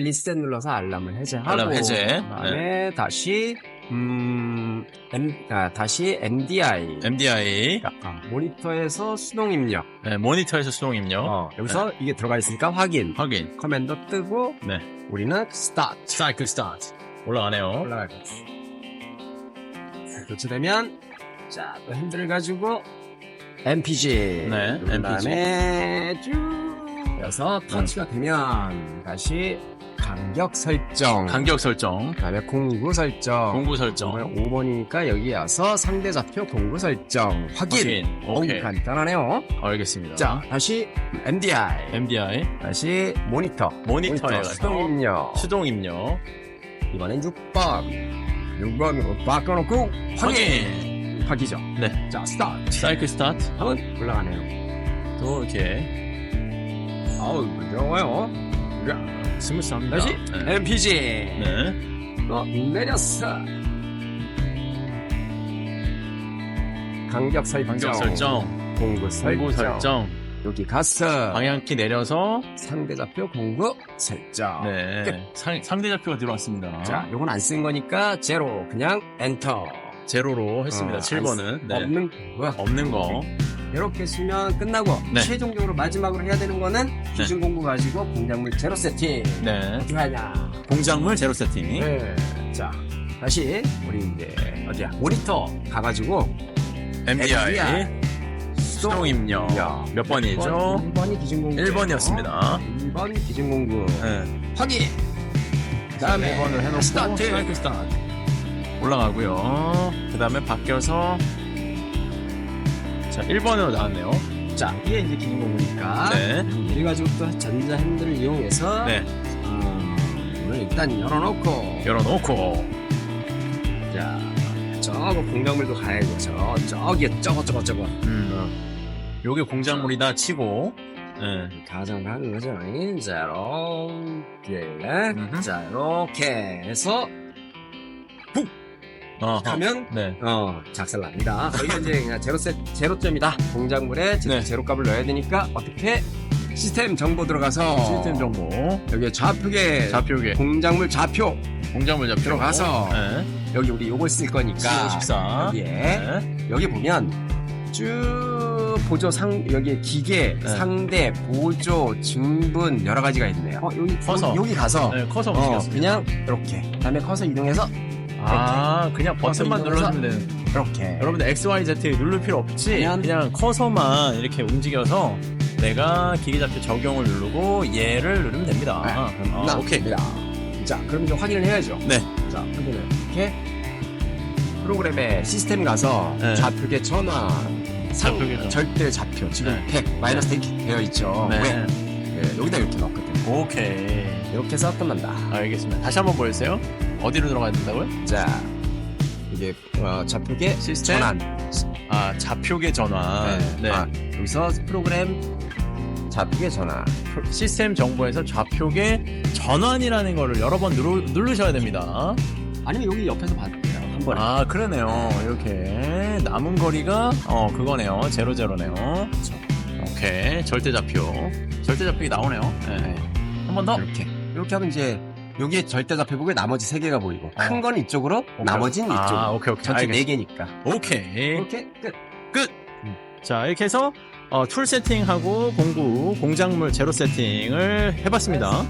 리셋 눌러서 알람을 해제하고 알람 해제. 네. 그다음에 다시 음 M, 아, 다시 MDI MDI, 아, 모니터에서 수동 입력 네, 모니터에서 수동 입력, 어, 여기서 이게 들어가 있으니까 확인 확인. 커맨더 뜨고 네. 우리는 스타트 사이클 스타트. 올라가네요. 올라갈 것 교체되면 자, 또 핸들을 가지고 MPG 네, 그 다음에 쭉 여서 터치가 되면 다시 간격 설정. 간격 설정, 그 다음에 공구 설정. 공구 설정, 5번이니까 여기 와서 상대 좌표 공구 설정. 확인, 확인. 어우, 오케이. 간단하네요. 알겠습니다. 자 다시 MDI MDI, 다시 모니터. 모니터에 수동 가서 입력. 수동 입력, 이번엔 6번. 6번으로 바꿔놓고 확인. 확이죠. 네. 자 스타트. 사이클 스타트. 한번 올라가네요. 또 이렇게. 아우 자, 스무스합니다. 다시 네. MPG 네. 어, 내렸어 간격 설정 간격 설정, 공구 설정 공구 설정, 여기 갔어 방향키 내려서, 상대 좌표 공구 설정 네. 상, 상대 좌표가 들어왔습니다. 자 요건 안 쓴 거니까 제로 그냥 엔터 제로로 했습니다. 어, 7번은. 네. 없는 거야 없는 거. 이렇게 쓰면 끝나고 네. 최종적으로 마지막으로 해야 되는 거는 기준 공구 가지고 공작물 제로 세팅 네. 어떻게 하냐 공작물 제로 세팅. 네. 자 다시 우리 이제 어디야 모니터 가가지고 MDI. 수동 입력. 몇 번이죠? 1번이 기준 공구 1번이었습니다. 1번 기준 공구 네. 확인 그 다음에 1번을 해놓고 스타트 스타트. 올라가고요. 그 다음에 바뀌어서 자 1번으로 나왔네요. 자 이게 이제 기준 공구니까 네. 이래 가지고 또 전자 핸들을 이용해서 네. 음, 이걸 일단 열어놓고 열어놓고 자, 저거 공작물도 가야죠. 저, 저기, 저거, 저거, 저거. 음. 요게 공작물이다 치고 네. 가장 가는 거죠. 제로, 음흠. 자, 이렇게 해서, 어허. 하면, 네. 어, 작살납니다. 저희가 이제 그냥 제로 셋, 제로점이다. 공작물에 제- 네. 제로 값을 넣어야 되니까, 어떻게, 시스템 정보 들어가서, 시스템 정보 여기 좌표계, 좌표계 공작물 좌표, 공작물 좌표 들어가서 네. 여기 우리 요걸 쓸 거니까, 14 여기에, 네. 여기 보면 쭉 보조 상 여기 기계 네. 상대 보조 증분 여러 가지가 있네요. 어, 여기 커서. 여기 가서 네, 커서 어, 움직였습니다. 그냥 이렇게 그다음에 커서 이동해서 아 그냥 버튼만 눌러주면 되는 이렇게 여러분들 XYZ 누를 필요 없지 그냥- 그냥, 커서만 이렇게 움직여서 내가 기계좌표 적용을 누르고 얘를 누르면 됩니다 네, 아, 오케이 됩니다. 자, 그럼 이제 확인을 해야죠. 네. 자, 확인을 이렇게 프로그램에 시스템 가서 네. 좌표계 상 좌표계. 절대 좌표 지금 네. 100 마이너스 100 되어 있죠. 네. 왜? 네, 여기다 이렇게 넣거든. 오케이 이렇게 해서 끝난다. 알겠습니다 다시 한번 보여주세요 어디로 들어가야 된다고요? 자, 이게 어, 좌표계 시스템? 전환. 아 좌표계 전환 네. 아, 여기서 프로그램 좌표계 전환. 시스템 정보에서 좌표계 전환이라는 거를 여러 번 누르, 누르셔야 됩니다 아니면 여기 옆에서 봐도 돼요. 한 번에. 아 그러네요 이렇게 남은 거리가 어 그거네요 제로 제로네요 오케이 절대 좌표 절대 좌표가 나오네요 네. 한 번 더 이렇게. 이렇게 하면 이제 여기에 절대 좌표보고 나머지 세 개가 보이고 아. 큰건 이쪽으로, 나머지는 아, 이쪽으로. 오케이 오케이 전체 네 알겠습니다. 개니까. 오케이 이렇게 끝. 자 이렇게 해서 어, 툴 세팅하고 공구 공작물 제로 세팅을 해봤습니다